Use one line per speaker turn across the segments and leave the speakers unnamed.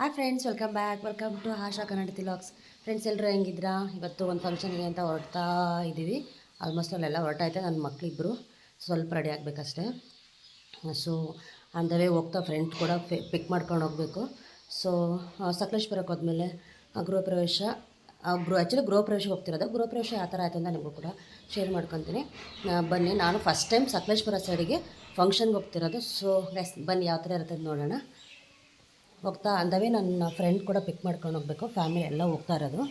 Hi friends welcome back welcome to Asha Kannada ತಿಲಾಕ್ಸ್ friends ಎಲ್ಲರೂ ಹೆಂಗಿದ್ರಾ ಇವತ್ತು ಒಂದು ಫಂಕ್ಷನ್ಗೆ ಅಂತ ಹೊರಡ್ತಾ ಇದ್ದೀವಿ. ಆಲ್ಮೋಸ್ಟ್ ಅಲ್ಲೆಲ್ಲ ಹೊರಟಾಯ್ತು ನನ್ನ ಮಕ್ಕಳಿಬ್ಬರು ಸ್ವಲ್ಪ ರೆಡಿ ಆಗಬೇಕಷ್ಟೇ. ಸೊ ಅಂದವೇ ಹೋಗ್ತಾ ಫ್ರೆಂಡ್ ಕೂಡ ಪಿಕ್ ಮಾಡ್ಕೊಂಡು ಹೋಗಬೇಕು. ಸೊ ಸಕಲೇಶ್ಪುರಕ್ಕೆ ಹೋದ್ಮೇಲೆ ಗೃಹ ಪ್ರವೇಶ ಗೃಹ ಆ್ಯಕ್ಚುಲಿ ಗೃಹ ಹೋಗ್ತಿರೋದು. ಗೃಹ ಪ್ರವೇಶ ಯಾವ ಥರ ಆಯಿತು ಅಂತ ನಿಮಗೂ ಕೂಡ ಶೇರ್ ಮಾಡ್ಕೊತೀನಿ. ಬನ್ನಿ, ನಾನು ಫಸ್ಟ್ ಟೈಮ್ ಸಕಲೇಶ್ಪುರ ಸೈಡಿಗೆ ಫಂಕ್ಷನ್ಗೆ ಹೋಗ್ತಿರೋದು. ಸೊ ಬನ್ನಿ, ಯಾವ ಥರ ಇರುತ್ತೆ ನೋಡೋಣ. ಹೋಗ್ತಾ ಅಂದವೇ ನನ್ನ ಫ್ರೆಂಡ್ ಕೂಡ ಪಿಕ್ ಮಾಡ್ಕೊಂಡು ಹೋಗಬೇಕು. ಫ್ಯಾಮಿಲಿ ಎಲ್ಲ ಹೋಗ್ತಾ ಇರೋದು.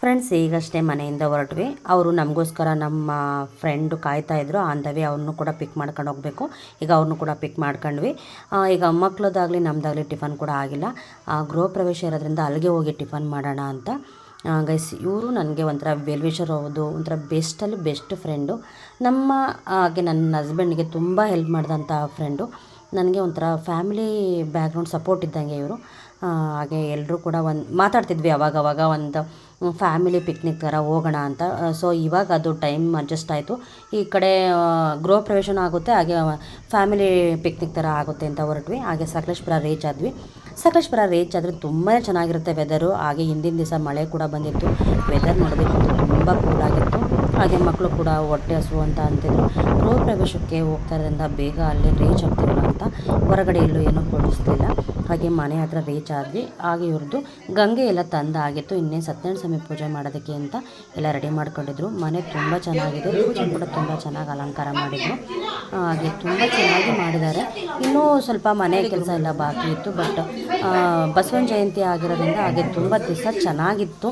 ಫ್ರೆಂಡ್ಸ್ ಈಗಷ್ಟೇ ಮನೆಯಿಂದ ಹೊರಟ್ವಿ. ಅವರು ನಮಗೋಸ್ಕರ ನಮ್ಮ ಫ್ರೆಂಡು ಕಾಯ್ತಾ ಇದ್ರು. ಅಂದವೇ ಅವ್ರನ್ನೂ ಕೂಡ ಪಿಕ್ ಮಾಡ್ಕೊಂಡು ಹೋಗಬೇಕು. ಈಗ ಅವ್ರನ್ನೂ ಕೂಡ ಪಿಕ್ ಮಾಡ್ಕೊಂಡ್ವಿ. ಈಗ ಮಕ್ಕಳದಾಗಲಿ ನಮ್ಮದಾಗಲಿ ಟಿಫನ್ ಕೂಡ ಆಗಿಲ್ಲ. ಗೃಹ ಪ್ರವೇಶ ಇರೋದ್ರಿಂದ ಅಲ್ಲಿಗೆ ಹೋಗಿ ಟಿಫನ್ ಮಾಡೋಣ ಅಂತ. ಗೈಸ್ ಇವರು ನನಗೆ ಒಂಥರ ವೆಲ್ವಿಷರ್ ಹೌದು ಒಂಥರ ಬೆಸ್ಟಲ್ಲಿ ಬೆಸ್ಟ್ ಫ್ರೆಂಡು ನಮ್ಮ, ಹಾಗೆ ನನ್ನ ಹಸ್ಬೆಂಡ್ಗೆ ತುಂಬ ಹೆಲ್ಪ್ ಮಾಡಿದಂಥ ಫ್ರೆಂಡು ನನಗೆ ಒಂಥರ ಫ್ಯಾಮಿಲಿ ಬ್ಯಾಕ್ಗ್ರೌಂಡ್ ಸಪೋರ್ಟ್ ಇದ್ದಂಗೆ ಇವರು. ಹಾಗೆ ಎಲ್ಲರೂ ಕೂಡ ಒಂದು ಮಾತಾಡ್ತಿದ್ವಿ ಅವಾಗವಾಗ ಅವಾಗ ಒಂದು ಫ್ಯಾಮಿಲಿ ಪಿಕ್ನಿಕ್ ಥರ ಹೋಗೋಣ ಅಂತ. ಸೊ ಇವಾಗ ಅದು ಟೈಮ್ ಅಡ್ಜಸ್ಟ್ ಆಯಿತು. ಈ ಕಡೆ ಗೃಹ ಪ್ರವೇಶನ ಆಗುತ್ತೆ, ಹಾಗೆ ಫ್ಯಾಮಿಲಿ ಪಿಕ್ನಿಕ್ ಥರ ಆಗುತ್ತೆ ಅಂತ ಹೊರಟ್ವಿ. ಹಾಗೆ ಸಕಲೇಶ್ಪುರ ರೀಚ್ ಆದ್ವಿ. ಸಕಲೇಶ್ಪುರ ರೀಚ್ ಆದರೆ ತುಂಬಾ ಚೆನ್ನಾಗಿರುತ್ತೆ ವೆದರು ಹಾಗೆ ಹಿಂದಿನ ದಿವಸ ಮಳೆ ಕೂಡ ಬಂದಿತ್ತು. ವೆದರ್ ನೋಡಬೇಕು ತುಂಬ ಕೂಲ್ ಆಗಿತ್ತು. ಹಾಗೆ ಮಕ್ಕಳು ಕೂಡ ಹೊಟ್ಟೆ ಹಸು ಅಂತ ಅಂತಿದ್ರು. ಗೃಹ ಪ್ರವೇಶಕ್ಕೆ ಹೋಗ್ತಾ ಇರೋದ್ರಿಂದ ಬೇಗ ಅಲ್ಲಿ ರೀಚ್ ಆಗ್ತೀವಲ್ಲ ಅಂತ ಹೊರಗಡೆ ಎಲ್ಲೂ ಏನೂ ಕೊಡಿಸ್ತಿಲ್ಲ ಹಾಗೆ ಮನೆ ಹತ್ರ ರೀಚ್ ಆದ್ವಿ. ಹಾಗೆ ಇವ್ರದ್ದು ಗಂಗೆ ಎಲ್ಲ ತಂದ ಆಗಿತ್ತು. ಇನ್ನೇ ಸತ್ಯನಾರಾಯಣ ಸ್ವಾಮಿ ಪೂಜೆ ಮಾಡೋದಕ್ಕೆ ಅಂತ ಎಲ್ಲ ರೆಡಿ ಮಾಡ್ಕೊಂಡಿದ್ರು. ಮನೆ ತುಂಬ ಚೆನ್ನಾಗಿದೆ. ಪೂಜೆ ಕೂಡ ತುಂಬ ಚೆನ್ನಾಗಿ ಅಲಂಕಾರ ಮಾಡಿದ್ರು. ಹಾಗೆ ತುಂಬ ಚೆನ್ನಾಗಿ ಮಾಡಿದ್ದಾರೆ. ಇನ್ನೂ ಸ್ವಲ್ಪ ಮನೆ ಕೆಲಸ ಎಲ್ಲ ಬಾಕಿ ಇತ್ತು. ಬಟ್ ಬಸವನ ಜಯಂತಿ ಆಗಿರೋದ್ರಿಂದ ಹಾಗೆ ತುಂಬ ದಿವಸ ಚೆನ್ನಾಗಿತ್ತು.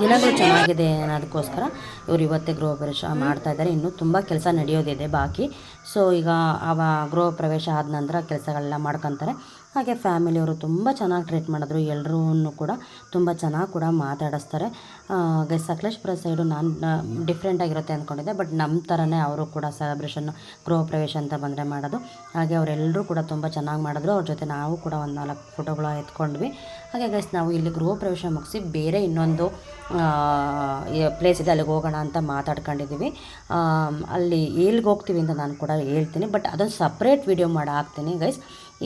ದಿನಗಳು ಚೆನ್ನಾಗಿದೆ ಅನ್ನೋದಕ್ಕೋಸ್ಕರ ಇವರು ಇವತ್ತೇ ಗೃಹ ಪ್ರವೇಶ ಮಾಡ್ತಾ ಇದ್ದಾರೆ. ಇನ್ನೂ ತುಂಬ ಕೆಲಸ ನಡೆಯೋದಿದೆ ಬಾಕಿ. ಸೊ ಈಗ ಅವ ಗೃಹ ಪ್ರವೇಶ ಆದ ನಂತರ ಕೆಲಸಗಳೆಲ್ಲ ಮಾಡ್ಕೊತಾರೆ. ಹಾಗೆ ಫ್ಯಾಮಿಲಿಯವರು ತುಂಬ ಚೆನ್ನಾಗಿ ಟ್ರೀಟ್ ಮಾಡಿದ್ರು. ಎಲ್ಲರೂ ಕೂಡ ತುಂಬ ಚೆನ್ನಾಗಿ ಕೂಡ ಮಾತಾಡಿಸ್ತಾರೆ. ಹಾಗೆ ಸಕಲೇಶ್ಪುರ ಸೈಡು ನಾನು ಡಿಫ್ರೆಂಟ್ ಆಗಿರುತ್ತೆ ಅಂದ್ಕೊಂಡಿದ್ದೆ ಬಟ್ ನಮ್ಮ ಥರನೇ ಅವರು ಕೂಡ ಸೆಲೆಬ್ರೇಷನ್ ಗೃಹ ಪ್ರವೇಶ ಅಂತ ಬಂದರೆ ಮಾಡೋದು. ಹಾಗೆ ಅವರೆಲ್ಲರೂ ಕೂಡ ತುಂಬ ಚೆನ್ನಾಗಿ ಮಾಡಿದ್ರು. ಅವ್ರ ಜೊತೆ ನಾವು ಕೂಡ ಒಂದು ನಾಲ್ಕು ಫೋಟೋಗಳು ಎತ್ಕೊಂಡ್ವಿ. ಹಾಗೆ ಗೈಸ್ ನಾವು ಇಲ್ಲಿ ಗೃಹ ಪ್ರವೇಶ ಮುಗಿಸಿ ಬೇರೆ ಇನ್ನೊಂದು ಪ್ಲೇಸ್ ಇದೆ, ಅಲ್ಲಿಗೆ ಹೋಗೋಣ ಅಂತ ಮಾತಾಡ್ಕೊಂಡಿದ್ದೀವಿ. ಅಲ್ಲಿ ಎಲ್ಲಿಗೆ ಹೋಗ್ತೀವಿ ಅಂತ ನಾನು ಕೂಡ ಹೇಳ್ತೀನಿ ಬಟ್ ಅದೊಂದು ಸಪ್ರೇಟ್ ವಿಡಿಯೋ ಮಾಡಿ ಹಾಕ್ತೀನಿ ಗೈಸ್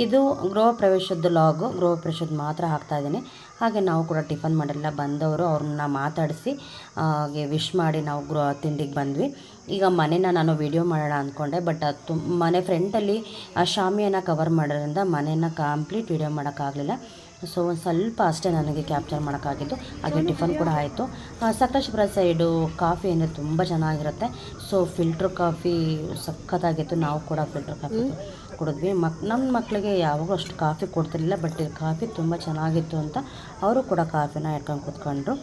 ಇದು ಗೃಹ ಪ್ರವೇಶದ ಲಾಗು ಗೃಹ ಪ್ರವೇಶದ ಮಾತ್ರ ಹಾಕ್ತಾ ಇದ್ದೀನಿ. ಹಾಗೆ ನಾವು ಕೂಡ ಟಿಫನ್ ಮಾಡಿಲ್ಲ ಬಂದವರು ಅವ್ರನ್ನ ಮಾತಾಡಿಸಿ, ಹಾಗೆ ವಿಶ್ ಮಾಡಿ ನಾವು ಗೃಹ ತಿಂಡಿಗೆ ಬಂದ್ವಿ. ಈಗ ಮನೇನ ನಾನು ವಿಡಿಯೋ ಮಾಡೋಣ ಅಂದ್ಕೊಂಡೆ ಬಟ್ ಅದು ಮನೆ ಫ್ರೆಂಟಲ್ಲಿ ಆ ಶಾಮಿಯನ್ನು ಕವರ್ ಮಾಡೋದ್ರಿಂದ ಮನೇನ ಕಂಪ್ಲೀಟ್ ವಿಡಿಯೋ ಮಾಡೋಕ್ಕಾಗಲಿಲ್ಲ. ಸೊ ಒಂದು ಸ್ವಲ್ಪ ಅಷ್ಟೇ ನನಗೆ ಕ್ಯಾಪ್ಚರ್ ಮಾಡೋಕ್ಕಾಗಿದ್ದು ಹಾಗೆ ಟಿಫನ್ ಕೂಡ ಆಯಿತು. ಸಕಲೇಶ್ಪುರ ಸೈಡು ಕಾಫಿ ಅಂದರೆ ತುಂಬ ಚೆನ್ನಾಗಿರುತ್ತೆ. ಸೊ ಫಿಲ್ಟ್ರ್ ಕಾಫಿ ಸಖತ್ತಾಗಿತ್ತು. ನಾವು ಕೂಡ ಫಿಲ್ಟ್ರ್ ಕಾಫಿ ಕುಡಿದ್ವಿ. ಮಕ್ ನಮ್ಮ ಮಕ್ಕಳಿಗೆ ಯಾವಾಗೂ ಅಷ್ಟು ಕಾಫಿ ಕೊಡ್ತಿರಲಿಲ್ಲ ಬಟ್ ಕಾಫಿ ತುಂಬ ಚೆನ್ನಾಗಿತ್ತು ಅಂತ ಅವರು ಕೂಡ ಕಾಫಿನ ಇಟ್ಕೊಂಡು ಕೂತ್ಕೊಂಡ್ರು.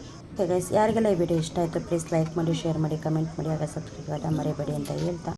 ಗೈಸ್ ಯಾರಿಗೆಲ್ಲ ಈ ವಿಡಿಯೋ ಇಷ್ಟ ಆಯಿತು ಪ್ಲೀಸ್ ಲೈಕ್ ಮಾಡಿ ಶೇರ್ ಮಾಡಿ ಕಮೆಂಟ್ ಮಾಡಿ ಹಾಗೆ ಸಬ್ಸ್ಕ್ರೈಬ್ ಆದ ಮರಿಬೇಡಿ ಅಂತ ಹೇಳ್ತಾ.